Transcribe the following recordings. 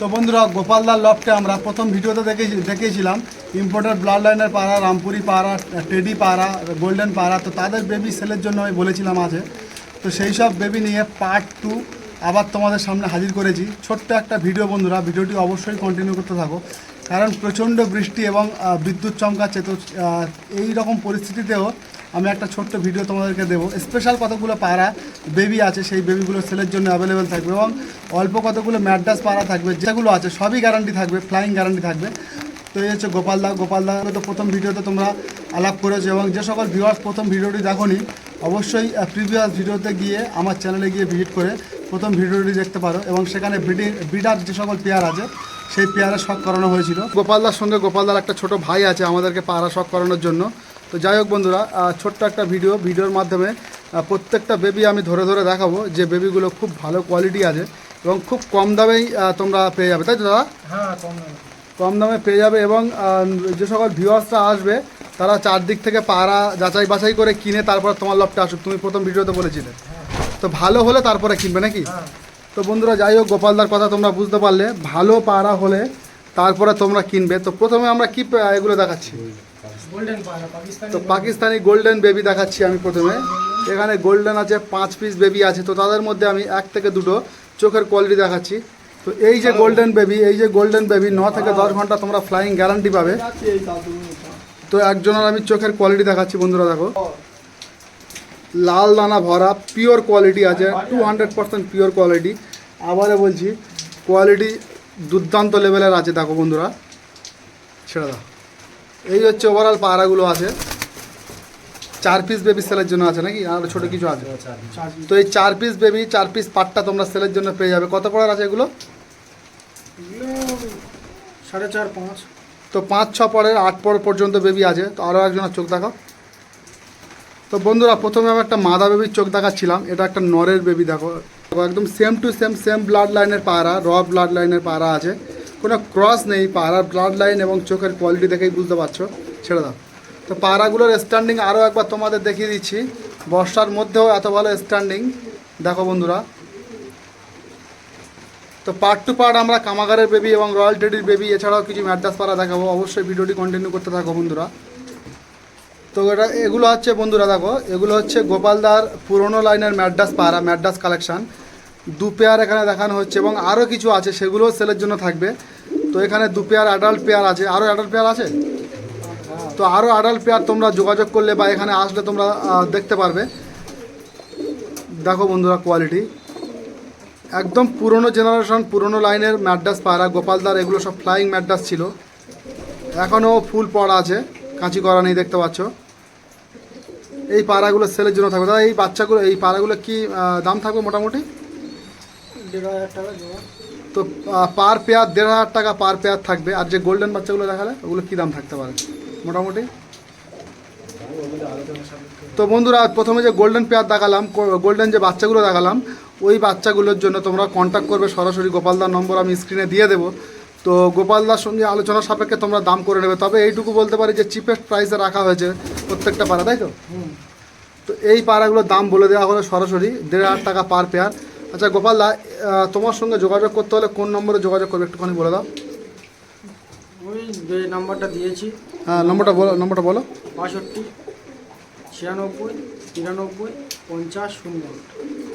তো বন্ধুরা গোপালদার লফটে আমরা প্রথম ভিডিওতে দেখে দেখিয়েছিলাম ইম্পোর্টেড ব্লাড লাইনের পাড়া, রামপুরি পাড়া টেডি পাড়া গোল্ডেন পাড়া, তো তাদের বেবি সেলের জন্য আমি বলেছিলাম আছে তো সেই সব বেবি নিয়ে পার্ট টু আবার তোমাদের সামনে হাজির করেছি। ছোট্ট একটা ভিডিও বন্ধুরা ভিডিওটি অবশ্যই কন্টিনিউ করতে থাকো। কারণ প্রচণ্ড বৃষ্টি এবং বিদ্যুৎ চমকাচ্ছে। তো এই রকম পরিস্থিতিতেও আমি একটা ছোট্ট ভিডিও তোমাদেরকে দেবো। স্পেশাল কতগুলো পাড়া বেবি আছে, সেই বেবিগুলো সেলের জন্য অ্যাভেলেবেল থাকবে এবং অল্প কতগুলো ম্যাড্রাস পাড়া থাকবে, যেগুলো আছে, সবই গ্যারান্টি থাকবে ফ্লাইং গ্যারান্টি থাকবে। তো এই হচ্ছে গোপালদা গোপালদা তো প্রথম ভিডিওতে তোমরা আলাপ করেছ এবং যে সকল ভিউয়ার্স প্রথম ভিডিওটি দেখোনি, অবশ্যই প্রিভিয়াস ভিডিওতে গিয়ে আমার চ্যানেলে গিয়ে ভিজিট করে প্রথম ভিডিওটি দেখতে পারো এবং সেখানে ব্রিডিং ব্রিডার যে সকল পেয়ার আছে সেই পেয়ারে শখ করানো হয়েছিল। গোপালদার সঙ্গে গোপালদার একটা ছোট ভাই আছে আমাদেরকে পাড়া শখ করানোর জন্য। তো যাই হোক বন্ধুরা ছোট্ট একটা ভিডিও ভিডিওর মাধ্যমে প্রত্যেকটা বেবি আমি ধরে ধরে দেখাবো যে বেবিগুলো খুব ভালো কোয়ালিটি আছে এবং খুব কম দামেই তোমরা পেয়ে যাবে তাই তো দাদা? হ্যাঁ কম দামে। কম দামে পেয়ে যাবে এবং যে সকল ভিউয়ার্সরা আসবে তারা চারদিক থেকে পাড়া যাচাই বাছাই করে কিনে তারপর তোমার লপটা আসুক। তুমি প্রথম ভিডিওতে বলেছিলে। তো ভালো হলে তারপরে কিনবে নাকি? তো বন্ধুরা যাই হোক গোপালদার কথা তোমরা বুঝতে পারলে। ভালো পাড়া হলে তারপরে তোমরা কিনবে। তো প্রথমে আমরা কি এগুলো দেখাচ্ছি? তো পাকিস্তানি গোল্ডেন বেবি দেখাচ্ছি আমি প্রথমে। এখানে গোল্ডেন আছে পাঁচ পিস বেবি আছে। তো তাদের মধ্যে আমি এক থেকে দুটো চোখের কোয়ালিটি দেখাচ্ছি। তো এই যে গোল্ডেন বেবি এই যে গোল্ডেন বেবি ন থেকে দশ ঘণ্টা তোমরা ফ্লাইং গ্যারান্টি পাবে। তো একজনের আমি চোখের কোয়ালিটি দেখাচ্ছি বন্ধুরা দেখো। লাল দানা ভরা পিওর কোয়ালিটি আছে two hundred percent pure quality আবারও বলছি কোয়ালিটি দুর্দান্ত লেভেলের আছে দেখো বন্ধুরা। ছেড়ে দাও। এই হচ্ছে ওভারঅল পাহারাগুলো আছে। চার পিস বেবি সেলের জন্য আছে নাকি? আর ছোটো কিছু আছে? তো এই চার পিস বেবি চার পিস পাটটা তোমরা সেলের জন্য পেয়ে যাবে। কত পড়ার আছে এগুলো? সাড়ে চার পাঁচ। তো পাঁচ ছ পরের আট পর পর্যন্ত বেবি আছে। তো আরও একজনের চোখ দেখাও। তো বন্ধুরা, প্রথমে আমি একটা মাদা বেবির চোখ দেখাচ্ছিলাম। এটা একটা নরের বেবি দেখো। একদম same to same same blood লাইনের পায়রা র ব্লাড লাইনের পায়রা আছে। কোনো ক্রস নেই, পায়রার ব্লাড লাইন এবং চোখের কোয়ালিটি দেখেই বুঝতে পারছ। ছেড়ে দাও। তো পায়রাগুলোর স্ট্যান্ডিং আরও একবার তোমাদের দেখিয়ে দিচ্ছি। বর্ষার মধ্যেও এত ভালো স্ট্যান্ডিং দেখো বন্ধুরা। তো পার্ট টু পার্ট আমরা কামাগারের বেবি এবং রয়্যাল টেডির বেবি এছাড়াও কিছু ম্যাডাস পাড়া দেখাবো। অবশ্যই ভিডিওটি কন্টিনিউ করতে থাকো বন্ধুরা। তো এটা, এগুলো হচ্ছে বন্ধুরা দেখো, এগুলো হচ্ছে গোপালদার পুরনো লাইনের ম্যাডাস পাড়া ম্যাডাস কালেকশান। দু পেয়ার এখানে দেখানো হচ্ছে এবং আরও কিছু আছে, সেগুলোও সেলের জন্য থাকবে। তো এখানে দু পেয়ার অ্যাডাল্ট পেয়ার আছে। আরও অ্যাডাল্ট পেয়ার আছে? তো আরও অ্যাডাল্ট পেয়ার তোমরা যোগাযোগ করলে বা এখানে আসলে তোমরা দেখতে পারবে। দেখো বন্ধুরা কোয়ালিটি একদম পুরনো জেনারেশন পুরনো লাইনের ম্যাডাস পায়রা গোপালদার এগুলো সব ফ্লাইং ম্যাডাস ছিল। এখনও ফুল পড়া আছে, কাঁচি করা নেই দেখতে পাচ্ছ। এই পায়রাগুলো সেলের জন্য থাকবে। দাদা এই বাচ্চাগুলো এই পায়রাগুলো কি দাম থাকবে মোটামুটি? তো পার পেয়ার দেড় হাজার টাকা পার পেয়ার থাকবে। আর যে গোল্ডেন বাচ্চাগুলো দেখালে ওগুলো কী দাম থাকতে পারে? মোটামুটি? তো বন্ধুরা প্রথমে যে গোল্ডেন পেয়ার দেখালাম গোল্ডেন যে বাচ্চাগুলো দেখালাম ওই বাচ্চাগুলোর জন্য তোমরা কন্ট্যাক্ট করবে সরাসরি। গোপালদার নম্বর আমি স্ক্রিনে দিয়ে দেবো। তো গোপালদার সঙ্গে আলোচনা সাপেক্ষে তোমরা দাম করে নেবে। তবে এইটুকু বলতে পারি যে চিপেস্ট প্রাইসে রাখা হয়েছে প্রত্যেকটা পাড়া তাই তো? হুম। তো এই পাড়াগুলোর দাম বলে দেওয়া হলো সরাসরি দেড় হাজার টাকা পার পেয়ার আচ্ছা গোপালদা তোমার সঙ্গে যোগাযোগ করতে হলে কোন নম্বরে যোগাযোগ করবে একটুখানি বলে দাও। ওই যে নাম্বারটা দিয়েছি। হ্যাঁ নম্বরটা বলো নম্বরটা বলো। বাষট্টি ছিয়ানব্বই তিরানব্বই পঞ্চাশ শূন্য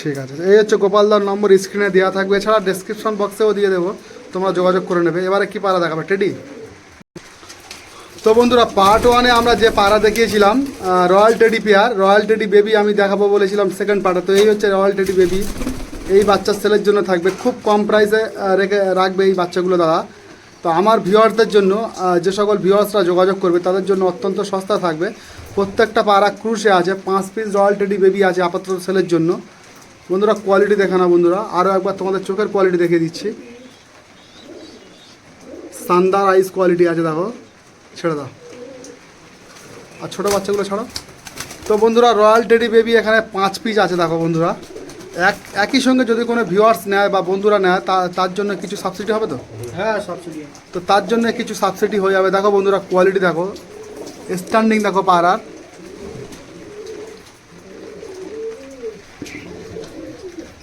ঠিক আছে এই হচ্ছে গোপালদার নম্বর স্ক্রিনে দেওয়া থাকবে। এছাড়া ডেসক্রিপশন বক্সেও দিয়ে দেবো। তোমরা যোগাযোগ করে নেবে। এবারে কি পাড়া দেখাবে? টেডি তো বন্ধুরা পার্ট ওয়ানে আমরা যে পাড়া দেখিয়েছিলাম royal teddy pair royal teddy baby আমি দেখাবো বলেছিলাম সেকেন্ড পাড়া তো এই হচ্ছে রয়্যাল টেডি বেবি এই বাচ্চার সেলের জন্য থাকবে, খুব কম প্রাইসে রেখে রাখবে এই বাচ্চাগুলো দাদা তো আমার ভিউয়ার্সদের জন্য যে সকল ভিউয়ার্সরা যোগাযোগ করবে, তাদের জন্য অত্যন্ত সস্তা থাকবে। প্রত্যেকটা পাড়া ক্রুশে আছে, পাঁচ পিস রয়্যাল টেডি বেবি আছে আপাতত সেলের জন্য। বন্ধুরা কোয়ালিটি দেখে না বন্ধুরা। আরও একবার তোমাদের চোখের কোয়ালিটি দেখিয়ে দিচ্ছি। সান্দার আইস কোয়ালিটি আছে দেখো। ছেড়ে দাও। আর ছোটো বাচ্চাগুলো ছাড়ো। তো বন্ধুরা রয়্যাল টেডি বেবি এখানে পাঁচ পিস আছে দেখো বন্ধুরা। এক একই সঙ্গে যদি কোনো ভিউয়ার্স নেয় বা বন্ধুরা নেয় তা তার জন্য কিছু সাবসিডি হবে তো? হ্যাঁ সাবসিডি তো তার জন্য কিছু সাবসিডি হয়ে যাবে। দেখো বন্ধুরা কোয়ালিটি দেখো। স্ট্যান্ডিং দেখো পাড়ার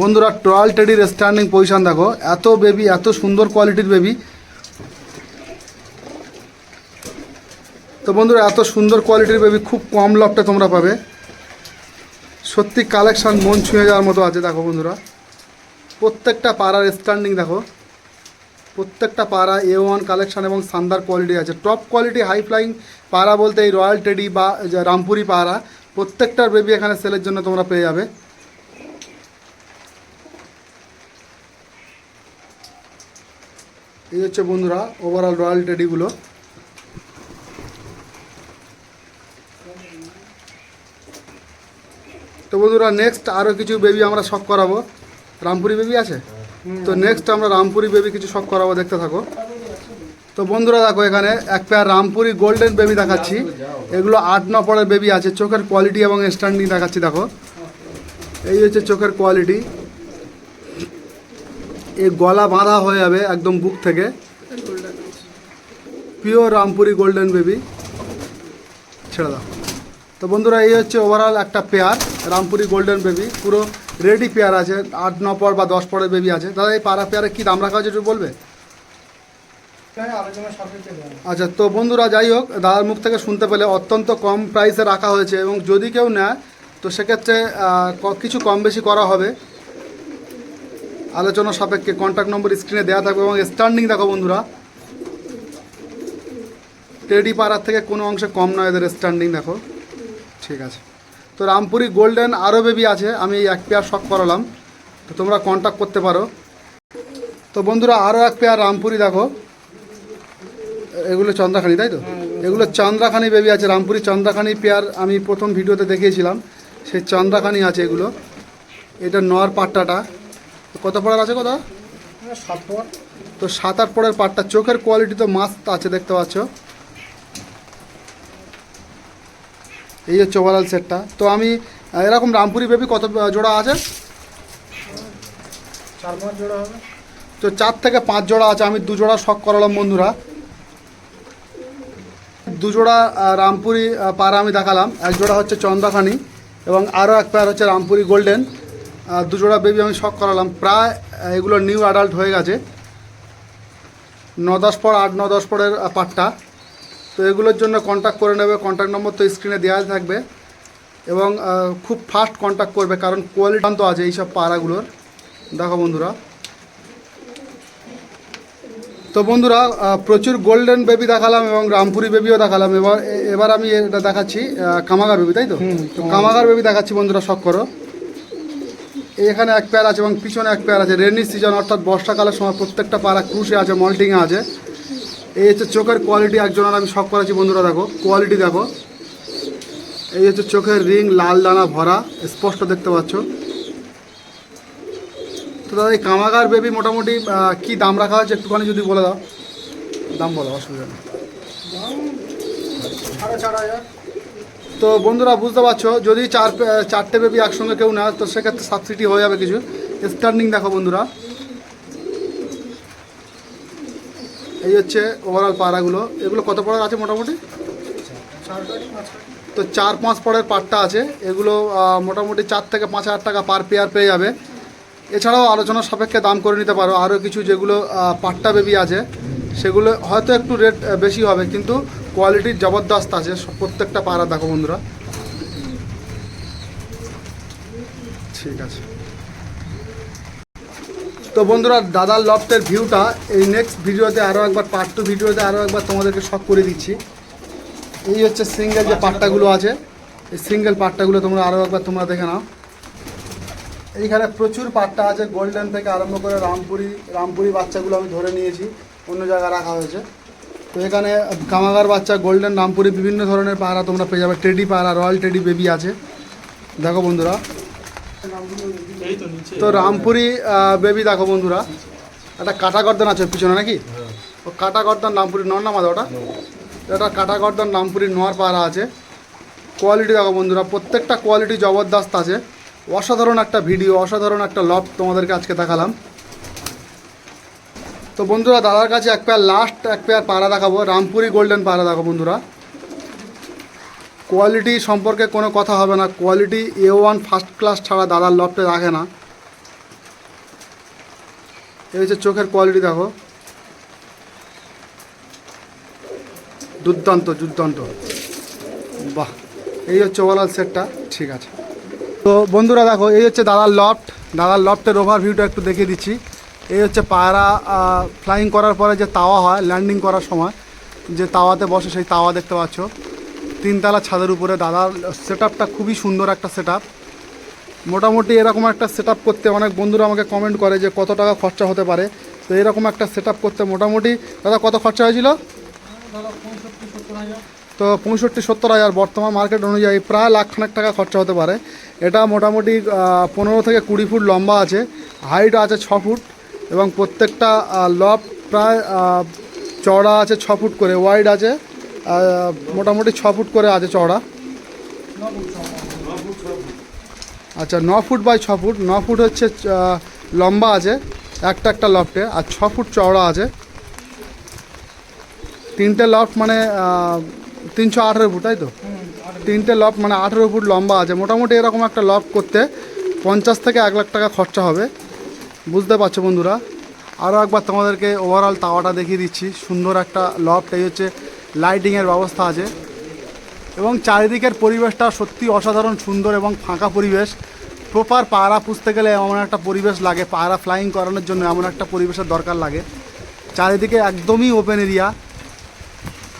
বন্ধুরা ট্রয়াল টেডির স্ট্যান্ডিং পজিশন দেখো। এত বেবি এত সুন্দর কোয়ালিটির বেবি তো বন্ধুরা, এত সুন্দর কোয়ালিটির বেবি খুব কম লাভটা তোমরা পাবে। সত্যি কালেকশান মন ছুঁয়ে যাওয়ার মতো আছে, দেখো বন্ধুরা। প্রত্যেকটা পাড়ার স্ট্যান্ডিং দেখো। প্রত্যেকটা পাড়া এ ওয়ান কালেকশান এবং শানদার কোয়ালিটি আছে। টপ কোয়ালিটি হাই ফ্লাইং পাড়া বলতে এই রয়্যাল টেডি বা রামপুরি পাড়া, প্রত্যেকটার বেবি এখানে সেলের জন্য তোমরা পেয়ে যাবে। এই হচ্ছে বন্ধুরা ওভারঅল রয়্যাল টেডিগুলো তো বন্ধুরা নেক্সট আরও কিছু বেবি আমরা শখ করাবো। রামপুরি বেবি আছে? তো নেক্সট আমরা রামপুরি বেবি কিছু শখ করাবো, দেখতে থাকো। তো বন্ধুরা, দেখো এখানে এক পেয়ার রামপুরি গোল্ডেন বেবি দেখাচ্ছি। এগুলো আট ন পরের বেবি আছে, চোখের কোয়ালিটি এবং স্ট্যান্ডিং দেখাচ্ছি, দেখো। এই হচ্ছে চোখের কোয়ালিটি এই গলা বাঁধা হয়ে যাবে একদম বুক থেকে। পিওর রামপুরি গোল্ডেন বেবি ছেড়ে দাও। তো বন্ধুরা, এই হচ্ছে ওভারঅল একটা পেয়ার রামপুরি গোল্ডেন বেবি পুরো রেডি পেয়ার আছে, আট, ন পর বা দশ পরের বেবি আছে। দাদা, এই পাড়া পেয়ারে কী দাম রাখা হয়েছে একটু বলবে? আচ্ছা তো বন্ধুরা, যাই হোক, দাদার মুখ থেকে শুনতে পেলে অত্যন্ত কম প্রাইসে রাখা হয়েছে এবং যদি কেউ নেয়, তো সেক্ষেত্রে কিছু কম বেশি করা হবে। আলোচনা সাপেক্ষে কন্ট্যাক্ট নম্বর স্ক্রিনে দেওয়া থাকবে এবং স্ট্যান্ডিং দেখো বন্ধুরা। টেডি পাড়ার থেকে কোনো অংশে কম নয় এদের স্ট্যান্ডিং দেখো। ঠিক আছে। তো রামপুরি গোল্ডেন আরও বেবি আছে আমি এক পেয়ার শখ করালাম। তো তোমরা কন্ট্যাক্ট করতে পারো। তো বন্ধুরা আরও এক পেয়ার রামপুরি দেখো। এগুলো চন্দ্রাখানি তাই তো? এগুলো চন্দ্রাখানি। বেবি আছে। রামপুরি চন্দ্রাখানি পেয়ার আমি প্রথম ভিডিওতে দেখিয়েছিলাম। সেই চন্দ্রাখানি আছে এগুলো। এটা নর পাট্টাটা। কত পড়ার আছে কথা হ্যাঁ সাত পর তো সাত আট পরের পাটটা। চোখের কোয়ালিটি তো মাস্ত আছে দেখতে পাচ্ছ। এই হচ্ছে ওভারঅল সেটটা তো আমি এরকম রামপুরি বেবি কত জোড়া আছে? চার পাঁচ জোড়া হবে। তো চার থেকে পাঁচ জোড়া আছে। আমি দু জোড়া শখ করালাম বন্ধুরা। দু জোড়া রামপুরি পাড়া আমি দেখালাম। এক জোড়া হচ্ছে চন্দ্রাখানি এবং আরও এক পেয়ার হচ্ছে রামপুরি গোল্ডেন দু জোড়া বেবি আমি শখ করালাম। প্রায় এগুলো নিউ অ্যাডাল্ট হয়ে গেছে। ন দশ পর আট ন দশ পরের পাটটা। তো এগুলোর জন্য কন্ট্যাক্ট করে নেবে। কন্ট্যাক্ট নম্বর তো স্ক্রিনে দেওয়া থাকবে। এবং খুব ফাস্ট কন্ট্যাক্ট করবে কারণ কোয়ালিটি তো আছে এইসব পাড়াগুলোর। দেখো বন্ধুরা। তো বন্ধুরা প্রচুর গোল্ডেন বেবি দেখালাম এবং রামপুরি বেবিও দেখালাম। এবার এবার আমি এটা দেখাচ্ছি কামাগার বেবি তাই তো? তো কামাগার বেবি দেখাচ্ছি বন্ধুরা শখ করো। এখানে এক পেয়ার আছে এবং পিছনে এক পেয়ার আছে। রেনি সিজন অর্থাৎ বর্ষাকালের সময় প্রত্যেকটা পাড়া ক্রুশে আছে মল্টিংয়ে আছে। এই হচ্ছে চোখের কোয়ালিটি একজনের, আমি শখ করেছি বন্ধুরা, দেখো। কোয়ালিটি দেখো। এই হচ্ছে চোখের রিং লাল দানা ভরা, স্পষ্ট দেখতে পাচ্ছ। তো দাদা, এই কামাগার বেবি মোটামুটি কি দাম রাখা হয়েছে একটুখানি যদি বলে দাও? দাম বলো, অসুবিধা নেই। তো বন্ধুরা, বুঝতে পারছ, যদি চার চারটে বেবি একসঙ্গে কেউ নেয়, তো সেক্ষেত্রে সাবসিডি হয়ে যাবে কিছু। স্ট্যান্ডিং দেখো বন্ধুরা। এই হচ্ছে ওভারঅল পাড়াগুলো। এগুলো কত পড়ার আছে মোটামুটি? তো চার পাঁচ পরের পাটটা আছে। এগুলো মোটামুটি চার থেকে পাঁচ হাজার টাকা পার পেয়ার পেয়ে যাবে। এছাড়াও আলোচনা সাপেক্ষে দাম করে নিতে পারো। আরও কিছু যেগুলো পাট্টা বেবি আছে, সেগুলো হয়তো একটু রেট বেশি হবে, কিন্তু কোয়ালিটির জবরদস্ত আছে প্রত্যেকটা পাড়া, দেখো বন্ধুরা। ঠিক আছে। তো বন্ধুরা, দাদার লফটের ভিউটা এই নেক্সট ভিডিওতে আরও একবার পার্ট টু ভিডিওতে আরও একবার তোমাদেরকে শখ করে দিচ্ছি। এই হচ্ছে সিঙ্গেল যে পাট্টাগুলো আছে, এই সিঙ্গেল পাট্টাগুলো তোমরা আরও একবার তোমরা দেখে নাও। এইখানে প্রচুর পাট্টা আছে গোল্ডেন থেকে আরম্ভ করে রামপুরি রামপুরি বাচ্চাগুলো আমি ধরে নিয়েছি, অন্য জায়গায় রাখা হয়েছে। তো এখানে কামাগার বাচ্চা গোল্ডেন রামপুরি, বিভিন্ন ধরনের পাহারা তোমরা পেয়ে যাবে। টেডি পাহারা রয়্যাল টেডি বেবি আছে। দেখো বন্ধুরা। তো রামপুরি বেবি দেখো বন্ধুরা। একটা কাটা গর্দন আছে পিছনে নাকি? ও কাটা গর্দন রামপুরি নর না ওটা এটা কাটা গর্দন রামপুরি নোয়ার পাহারা আছে। কোয়ালিটি দেখো বন্ধুরা প্রত্যেকটা কোয়ালিটি জবরদস্ত আছে। অসাধারণ একটা ভিডিও অসাধারণ একটা লফ তোমাদেরকে আজকে দেখালাম। তো বন্ধুরা দাদার কাছে এক পেয়ার লাস্ট এক পেয়ার পাড়া দেখাবো। রামপুরি গোল্ডেন পাড়া দেখো বন্ধুরা। কোয়ালিটি সম্পর্কে কোনো কথা হবে না। Quality A one first class ছাড়া দাদার লফটে রাখে না। এই হচ্ছে চোখের কোয়ালিটি, দেখো। দুর্দান্ত দুর্দান্ত। বাহ, এই হচ্ছে ওভারঅল সেটটা ঠিক আছে। তো বন্ধুরা, দেখো, এই হচ্ছে দাদার লফট। দাদার লফটের ওভার ভিউটা একটু দেখিয়ে দিচ্ছি। এই হচ্ছে পায়রা ফ্লাইং করার পরে যে তাওয়া হয় ল্যান্ডিং করার সময়, যে তাওয়াতে বসে সেই তাওয়া দেখতে পাচ্ছ। তিনতলা ছাদের উপরে দাদার সেট আপটা খুবই সুন্দর একটা সেট আপ মোটামুটি এরকম একটা সেট আপ করতে অনেক বন্ধুরা আমাকে কমেন্ট করে যে কত টাকা খরচা হতে পারে। তো এরকম একটা সেট আপ করতে মোটামুটি, দাদা কত খরচা হয়েছিল? তো পঁয়ষট্টি সত্তর হাজার। বর্তমান মার্কেট অনুযায়ী প্রায় লাখ খানেক টাকা খরচা হতে পারে। এটা মোটামুটি পনেরো থেকে কুড়ি ফুট লম্বা আছে। হাইট আছে ছ ফুট এবং প্রত্যেকটা লব প্রায় চওড়া আছে ছ ফুট করে। ওয়াইড আছে। মোটামুটি ছ ফুট করে আছে চওড়া। আচ্ছা ন ফুট বাই ছ ফুট। ন ফুট হচ্ছে লম্বা আছে, একটা একটা লফটে, আর ছ ফুট চওড়া আছে। তিনটে লফট মানে তিনশো আঠেরো ফুট, তাই তো? তিনটে লফট মানে আঠেরো ফুট লম্বা আছে। মোটামুটি এরকম একটা লফট করতে পঞ্চাশ থেকে এক লাখ টাকা খরচা হবে। বুঝতে পারছ বন্ধুরা? আরও একবার তোমাদেরকে ওভারঅল তাওয়াটা দেখিয়ে দিচ্ছি। সুন্দর একটা লফট। এই হচ্ছে লাইটিংয়ের ব্যবস্থা আছে। এবং চারিদিকের পরিবেশটা সত্যি অসাধারণ, সুন্দর এবং ফাঁকা পরিবেশ। প্রপার পায়রা পুষতে গেলে এমন একটা পরিবেশ লাগে, পায়রা ফ্লাইং করানোর জন্য এমন একটা পরিবেশের দরকার লাগে। চারিদিকে একদমই ওপেন এরিয়া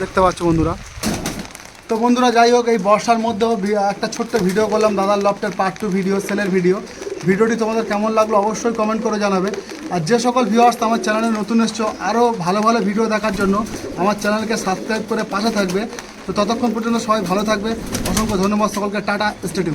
দেখতে পাচ্ছ বন্ধুরা। তো বন্ধুরা, যাই হোক, এই বর্ষার মধ্যেও একটা ছোট্ট ভিডিও করলাম, দাদার লফটের পার্ট টু ভিডিও সেলের ভিডিও ভিডিওটি তোমাদের কেমন লাগল অবশ্যই কমেন্ট করে জানাবে। আর যে সকল ভিউয়ার্স আমার চ্যানেলে নতুন এসছো আরও ভালো ভালো ভিডিও দেখার জন্য আমার চ্যানেলকে সাবস্ক্রাইব করে পাশে থাকবে। তো ততক্ষণ পর্যন্ত সবাই ভালো থাকবে। অসংখ্য ধন্যবাদ সকলকে। Tata stadium